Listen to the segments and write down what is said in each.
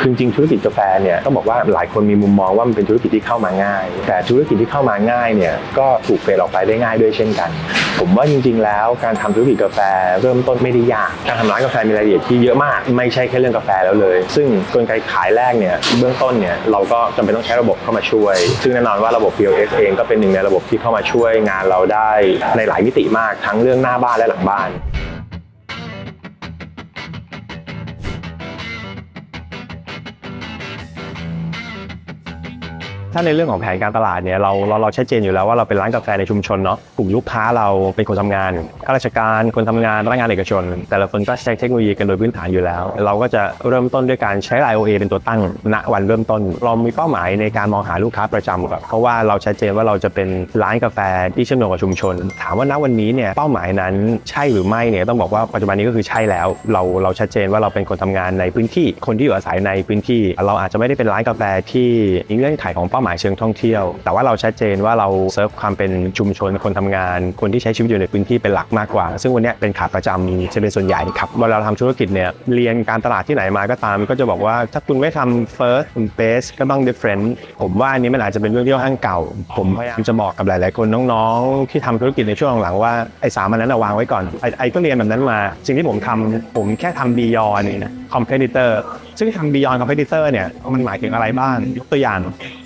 คือจริงธุรกิจกาแฟเนี่ยต้องบอกว่าหลายคนมีมุมมองว่ามันเป็นธุรกิจที่เข้ามาง่าย แต่ธุรกิจที่เข้ามาง่ายเนี่ยก็ถูกเฟดออกไปได้ง่ายด้วยเช่นกัน ผมว่าจริง ๆ แล้วการทำธุรกิจกาแฟเริ่มต้นไม่ได้ยากการทำร้านกาแฟมีรายละเอียดที่เยอะมาก ไม่ใช่แค่เรื่องกาแฟแล้วเลย ซึ่งกลไกขายแรกเนี่ยเบื้องต้นเนี่ยเราก็จำเป็นต้องใช้ระบบเข้ามาช่วย ซึ่งแน่นอนว่าระบบ POS เองก็เป็นหนึ่งในระบบที่เข้ามาช่วยงานเราได้ในหลายมิติมากทั้งเรื่องหน้าบ้านและหลังบ้าน ถ้าในเรื่องของแผนการตลาดเนี่ยเราเราเราชัดเจนอยู่แล้วว่าเราเป็นร้านกาแฟในชุมชนเนาะกลุ่มลูกค้าเราเป็นคนทำงานข้าราชการคนทำงานพนักงานเอกชน แต่ละคนก็ใช้เทคโนโลยีกันโดยพื้นฐานอยู่แล้ว เราก็จะเริ่มต้นด้วยการใช้ IOA เป็นตัวตั้งณวันเริ่มต้น เรามีเป้าหมายในการมองหาลูกค้าประจำครับเพราะว่าเราชัดเจนว่าเราจะเป็นร้านกาแฟที่เชื่อมโยงกับชุมชน ถามว่าณวันนี้เนี่ยเป้าหมายนั้นใช่หรือไม่เนี่ยต้องบอกว่าปัจจุบันนี้ก็คือใช่แล้ว เราเราชัดเจนว่าเราเป็นคนทำงานในพื้นที่คนที่อยู่อาศัยในพื้นที่ เราอาจจะไม่ได้เป็นร้านกาแฟที่มีเงื่อนไขของเป้าหมายเชิงท่องเที่ยว แต่ว่าเราชัดเจนว่าเราเซิร์ฟความเป็นชุมชนคนทำงาน คนที่ใช้ชีวิตอยู่ในพื้นที่เป็นหลักมากกว่า ซึ่งวันนี้เป็นขาประจำจะเป็นส่วนใหญ่ครับเวลาเราทำธุรกิจเนี่ยเรียนการตลาดที่ไหนมาก็ตาม ก็จะบอกว่าถ้าคุณไม่ทำ first base ก็ต้อง different ผมว่าอันนี้มันอาจจะเป็นเรื่องที่ค่อนข้างเก่า ผมพยายามจะบอกกับหลาย ๆ คนน้องๆ ที่ทำธุรกิจในช่วงหลังๆว่าไอ้สามอันนั้นวางไว้ก่อนไอ้ก็เรียนแบบนั้นมา สิ่งที่ผมทำผมแค่ทำ beyond นี่นะ competitor ซึ่งทำ beyond competitor เนี่ยมันหมายถึงอะไรบ้างยกตัวอย่าง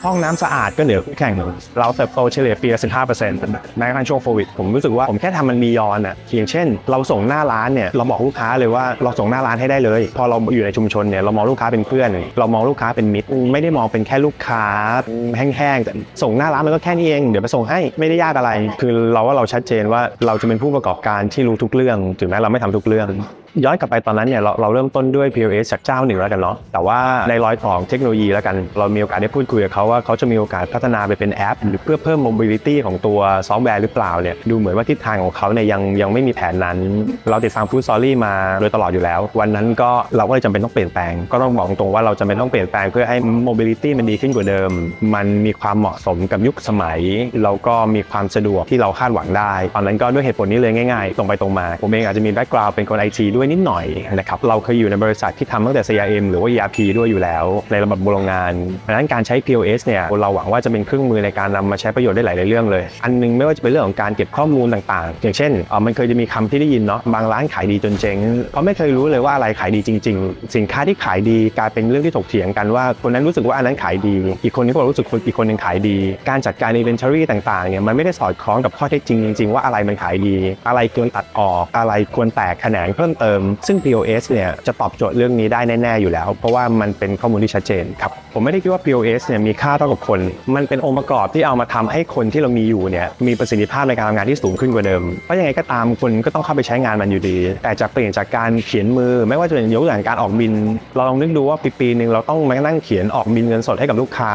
ห้องน้ำสะอาดก็เหนือคู่แข่งเราเติบโตเฉลี่ยปีละ15%แม้กระทั่งช่วงโควิด ผมรู้สึกว่าผมแค่ทำมัน beyond อะอย่างเช่น เราส่งหน้าร้านเนี่ยเราบอกลูกค้าเลยว่าเราส่งหน้าร้านให้ได้เลย พอเราอยู่ในชุมชนเนี่ยเรามองลูกค้าเป็นเพื่อน เรามองลูกค้าเป็นมิตรไม่ได้มองเป็นแค่ลูกค้าแห้งๆแต่ส่งหน้าร้านมันก็แค่นี้เองเดี๋ยวไปส่งให้ไม่ได้ยากอะไร คือเราว่าเราชัดเจนว่าเราจะเป็นผู้ประกอบการที่รู้ทุกเรื่อง ถึงแม้เราไม่ทำทุกเรื่อง ย้อนกลับไปตอนนั้นเนี่ยเราเราเริ่มต้นด้วย POS จากเจ้าหนึ่งแล้วกันเนาะแต่ว่าในร้อยของเทคโนโลยีแล้วกันเรามีโอกาสได้พูดคุยกับเขาว่าเขาจะมีโอกาสพัฒนาไปเป็นแอป หรือเพื่อเพิ่ม mobility ของตัวซอฟต์แวร์หรือเปล่าเนี่ยดูเหมือนว่าทิศทางของเขาเนี่ยยังยังไม่มีแผนนั้น เราติดตามฟู้ดซอรี่มาโดยตลอดอยู่แล้ว วันนั้นก็เราก็เลยจำเป็นต้องเปลี่ยนแปลงก็ต้องบอกตรงๆว่าเราจำเป็นต้องเปลี่ยนแปลงเพื่อให้ mobility มันดีขึ้นกว่าเดิม มันมีความเหมาะสมกับยุคสมัยแล้วก็มีความสะดวกที่เราคาดหวังได้ตอนนั้นก็ด้วยเหตุผลนี้เลยง่ายๆ ตรงไปตรงมาผมเองอาจจะมีแบ็กกราวด์เป็นคนไอทีด้วยนิดหน่อยนะครับเราเคยอยู่ในบริษัทที่ทำตั้งแต่ CRM หรือว่า ERP ด้วยอยู่แล้ว ในระบบโรงงานดังนั้นการใช้ POS เนี่ยเราหวังว่าจะเป็นเครื่องมือในการนำมาใช้ประโยชน์ได้หลายเรื่องเลย อันหนึงไม่ว่าจะเป็นเรื่องของการเก็บข้อมูลต่างๆ อย่างเช่นเออมันเคยจะมีคำที่ได้ยินเนาะบางร้านขายดีจนเจ๊งเพราะไม่เคยรู้เลยว่าอะไรขายดีจริง ๆ สินค้าที่ขายดีกลายเป็นเรื่องที่ถกเถียงกันว่าคนนั้นรู้สึกว่าอันนั้นขายดี อีกคนนึงก็รู้สึกอีกคนหนึงขายดี การจัดการ inventory ต่างๆเนี่ยมันไม่ได้สอดคล้องกับข้อเท็จจริงจริง ๆ ว่าอะไรมันขายดี อะไรควรตัดออกอะไรควรแตกแขนงเพิ่มเติมซึ่ง POS เนี่ยจะตอบโจทย์เรื่องนี้ได้แน่ ๆ อยู่แล้ว เพราะว่ามันเป็นข้อมูลที่ชัดเจนครับ ผมไม่ได้คิดว่า POS เนี่ยมีค่าเท่ากับคน มันเป็นองค์ประกอบที่เอามาทำให้คนที่เรามีอยู่เนี่ยมีประสิทธิภาพในการทำงานที่สูงขึ้นกว่าเดิม เพราะยังไงก็ตามคนก็ต้องเข้าไปใช้งานมันอยู่ดี แต่จะเปลี่ยนจากการเขียนมือ ไม่ว่าจะเป็นยกตัวอย่างการออกบิน เราลองนึกดูว่าปีปีหนึ่งเราต้องมานั่งเขียนออกบินเงินสดให้กับลูกค้า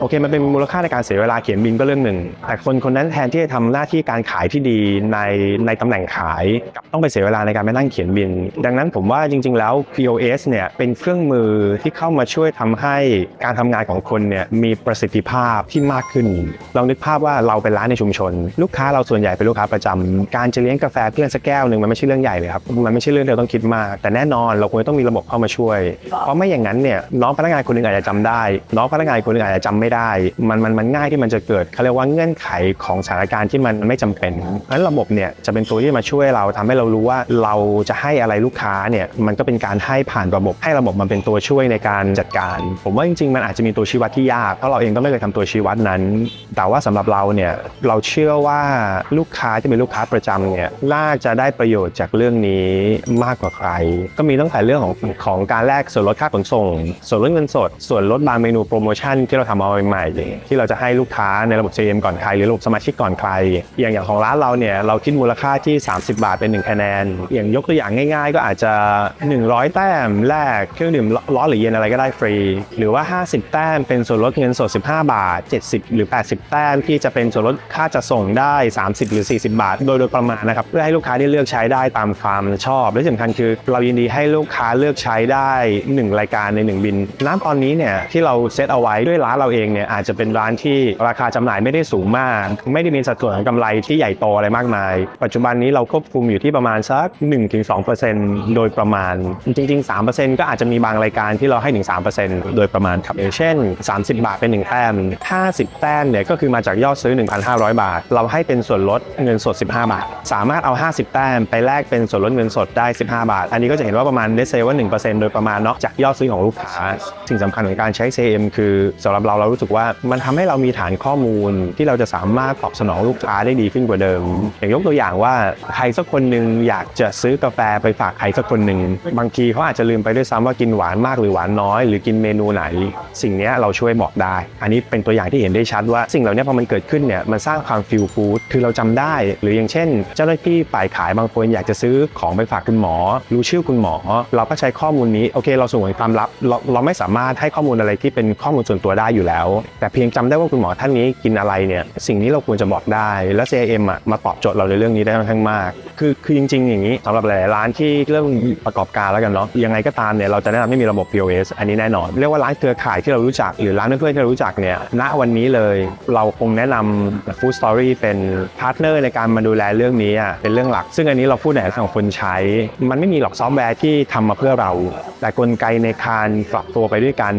โอเค มันเป็นมูลค่าในการเสียเวลาเขียนบินก็เรื่องหนึ่ง แต่คนคนนั้นแทนที่จะทำหน้าที่การขายที่ดีในในตำแหน่งขายกับต้องไปเสียเวลาในการไปนั่งเขียนบินดังนั้นผมว่าจริง ๆ แล้ว POS เนี่ยเป็นเครื่องมือที่เข้ามาช่วยทำให้การทำงานของคนเนี่ยมีประสิทธิภาพที่มากขึ้นลองนึกภาพว่าเราเป็นร้านในชุมชน ลูกค้าเราส่วนใหญ่เป็นลูกค้าประจำการจะเลี้ยงกาแฟเพื่อนสักแก้วหนึ่งมันไม่ใช่เรื่องใหญ่เลยครับมันไม่ใช่เรื่องที่เราต้องคิดมาก แต่แน่นอนเราควรต้องมีระบบเข้ามาช่วย เพราะไม่อย่างนั้นเนี่ยน้องพนักงานคนหนึงอาจจะจำได้ น้องพนักงานคนหนึงอาจจะจำไม่ได้ มันมันมันง่ายที่มันจะเกิดเขาเรียกว่าเงื่อนไขของสถานการณ์ที่มันไม่จำเป็นเพราะฉะนั้นระบบเนี่ยจะเป็นตัวที่มาช่วยเราทำให้เรารู้ว่าเราจะให้อะไรลูกค้าเนี่ยมันก็เป็นการให้ผ่านระบบให้ระบบมันเป็นตัวช่วยในการจัดการ ผมว่าจริงๆ มันอาจจะมีตัวชี้วัดที่ยากเพราะเราเองก็ไม่เคยทำตัวชี้วัดนั้น แต่ว่าสำหรับเราเนี่ยเราเชื่อว่าลูกค้าที่เป็นลูกค้าประจำเนี่ยน่าจะได้ประโยชน์จากเรื่องนี้มากกว่าใคร ก็มีตั้งแต่เรื่องของของการแลกส่วนลดค่าขนส่ง ส่วนลดเงินสด ส่วนลดบางเมนูโปรโมชั่นที่เราทำมาใหม่ๆที่เราจะให้ลูกค้าในระบบ CM ก่อนใครหรือระบบสมาชิกก่อนใคร อย่างอย่างของร้านเราเนี่ยเราคิดมูลค่าที่ 30 บาทเป็น1คะแนนอย่างยกตัวอย่างง่ายๆ ก็อาจจะ 100 แต้มแลกเครื่องดื่มร้อนหรือเย็นอะไรก็ได้ฟรี หรือว่า 50 แต้มเป็นส่วนลดเงินสด 15 บาท 70 หรือ 80 แต้มที่จะเป็นส่วนลดค่าจัดส่งได้ 30 หรือ 40 บาท โดยโดยประมาณนะครับเพื่อให้ลูกค้าได้เลือกใช้ได้ตามความชอบ และสำคัญคือเรายินดีให้ลูกค้าเลือกใช้ได้ 1 รายการใน 1 บินน้ำตอนนี้เนี่ยที่เราเซตเอาไว้ด้วยร้านเราเองเนี่ยอาจจะเป็นร้านที่ราคาจำหน่ายไม่ได้สูงมาก ไม่ได้มีสัดส่วนของกำไรที่ใหญ่โตอะไรมากมาย ปัจจุบันนี้เราควบคุมอยู่ที่ประมาณสัก 1-2% 3%โดยประมาณ จริง ๆ 3%ก็อาจจะมีบางรายการที่เราให้ถึง3%โดยประมาณครับอย่างเช่น 30 บาทเป็น 1 แต้ม 50 แต้มเนี่ยก็คือมาจากยอดซื้อ 1,500 บาท เราให้เป็นส่วนลดเงินสด 15 บาท สามารถเอา 50 แต้มไปแลกเป็นส่วนลดเงินสดได้ 15 บาท อันนี้ก็จะเห็นว่าประมาณเลเซว่า 1%โดยประมาณเนาะจากยอดซื้อของลูกค้าสิ่งสำคัญของการใช้ CM คือสำหรับเราเรารู้สึกว่ามันทำให้เรามีฐานข้อมูลที่เราจะสามารถตอบสนองลูกค้าได้ดีขึ้นกว่าเดิม อย่างยกตัวอย่างว่าใครสักคนหนึ่งอยากจะซื้อกาแฟไปฝากใครสักคนหนึ่งบางทีเขาอาจจะลืมไปด้วยซ้ำว่ากินหวานมากหรือหวานน้อย หรือกินเมนูไหน สิ่งนี้เราช่วยบอกได้ อันนี้เป็นตัวอย่างที่เห็นได้ชัดว่าสิ่งเหล่านี้พอมันเกิดขึ้นเนี่ยมันสร้างความฟิลฟูดคือเราจำได้ หรืออย่างเช่น เจ้าหน้าที่ฝ่ายขายบางคนอยากจะซื้อของไปฝากคุณหมอ รู้ชื่อคุณหมอ เราก็ใช้ข้อมูลนี้โอเค เราสงวนความลับเราเราไม่สามารถให้ข้อมูลอะไรที่เป็นข้อมูลส่วนตัวได้อยู่แล้ว แต่เพียงจำได้ว่าคุณหมอท่านนี้กินอะไรเนี่ยสิ่งนี้เราควรจะบอกได้แล้ว CRM อะมาตอบโจทย์เราในเรื่องนี้ได้ค่อนข้างมาก คือคือจริง ๆ อย่างนี้สำหรับหลายๆร้านทเริ่มประกอบการแล้วกันเนาะยังไงก็ตามเนี่ยเราจะแนะนำให้มีระบบ POS อันนี้แน่นอน เรียกว่าร้านเครือข่ายที่เรารู้จัก หรือร้านเพื่อนๆที่เรารู้จักเนี่ยณวันนี้เลยเราคงแนะนำ Food Story เป็นพาร์ทเนอร์ในการมาดูแลเรื่องนี้อะเป็นเรื่องหลัก ซึ่งอันนี้เราพูดในฐานะของคนใช้ มันไม่มีหรอกซอฟต์แวร์ที่ทำมาเพื่อเรา แต่กลไกในการปรับตัวไปด้วยกัน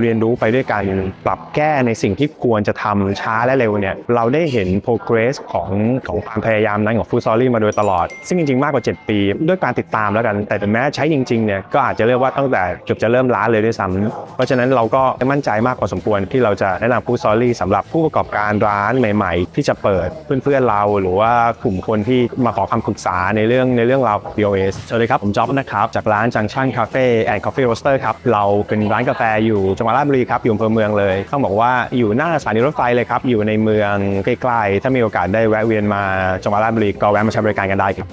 เรียนรู้ไปด้วยกันปรับแก้ในสิ่งที่ควรจะทำช้าและเร็วเนี่ยเราได้เห็น progress ของของความพยายามนั้นของ Food Story มาโดยตลอด ซึ่งจริงๆมากกว่า 7 ปี ด้วยการติดตามแล้วกัน แต่ถึงแม้ใช้จริงๆเนี่ยก็อาจจะเรียกว่าตั้งแต่เกือบจะเริ่มร้านเลยด้วยซ้ำเพราะฉะนั้นเราก็มั่นใจมากพอสมควรที่เราจะแนะนำ Food Story สำหรับผู้ประกอบการร้านใหม่ ๆ ที่จะเปิดเพื่อนๆเราหรือว่ากลุ่มคนที่มาขอคำปรึกษาในเรื่องในเรื่องราว POS สวัสดีครับ ผมจ๊อบนะครับ จากร้านจังชั่นคาเฟ่แอนด์คอฟฟี่โรสเตอร์ครับ เราเป็นร้านกาแฟอยู่จังหวัดราชบุรีครับ อยู่อำเภอเมืองเลยต้องบอกว่าอยู่หน้าสถานีรถไฟเลยครับ อยู่ในเมืองใกล้ๆ ถ้ามีโอกาสได้แวะเวียนมาจังหวัดราชบุรีก็แวะมาใช้บริการกันได้ครับ